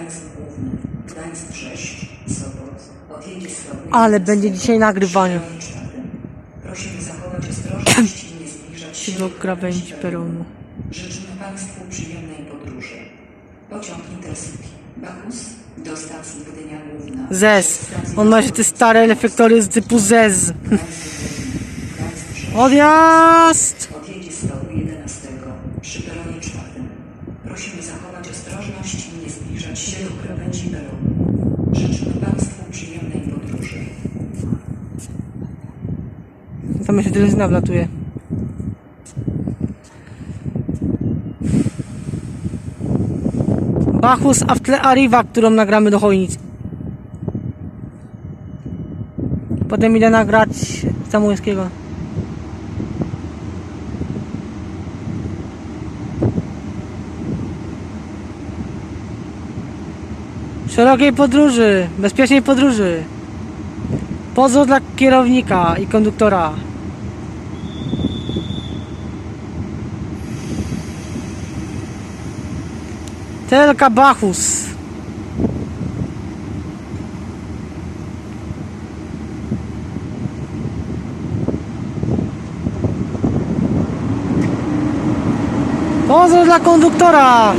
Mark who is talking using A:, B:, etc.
A: Gdańsk Główny, Gdańsk Brześć, Sopot, odjedzie stopnie.
B: Ale będzie dzisiaj nagrywanie.
A: Prosimy zachować ostrożność i nie zbliżać się
B: Do krawędzi peronu.
A: Życzymy Państwu przyjemnej podróży. Pociąg Intercity. Bachus do stacji Gdynia Główna.
B: Zez. On ma jeszcze te stare reflektory z typu
A: Brześć.
B: Odjazd!
A: Odjedzie z toru 11 przy peronie czwartym. Prosimy zachować ostrożność i nie zbliżać do krawędzi peronu. Życzymy Państwu przyjemnej podróży.
B: Tam jeszcze telezyna wlatuje. Bachus, a w tle Arriva, którą nagramy do Chojnic. Potem idę nagrać Samułskiego. Szerokiej podróży, bezpiecznej podróży. Pozdro dla kierownika i konduktora. Telka Bachus. Pozdro dla konduktora.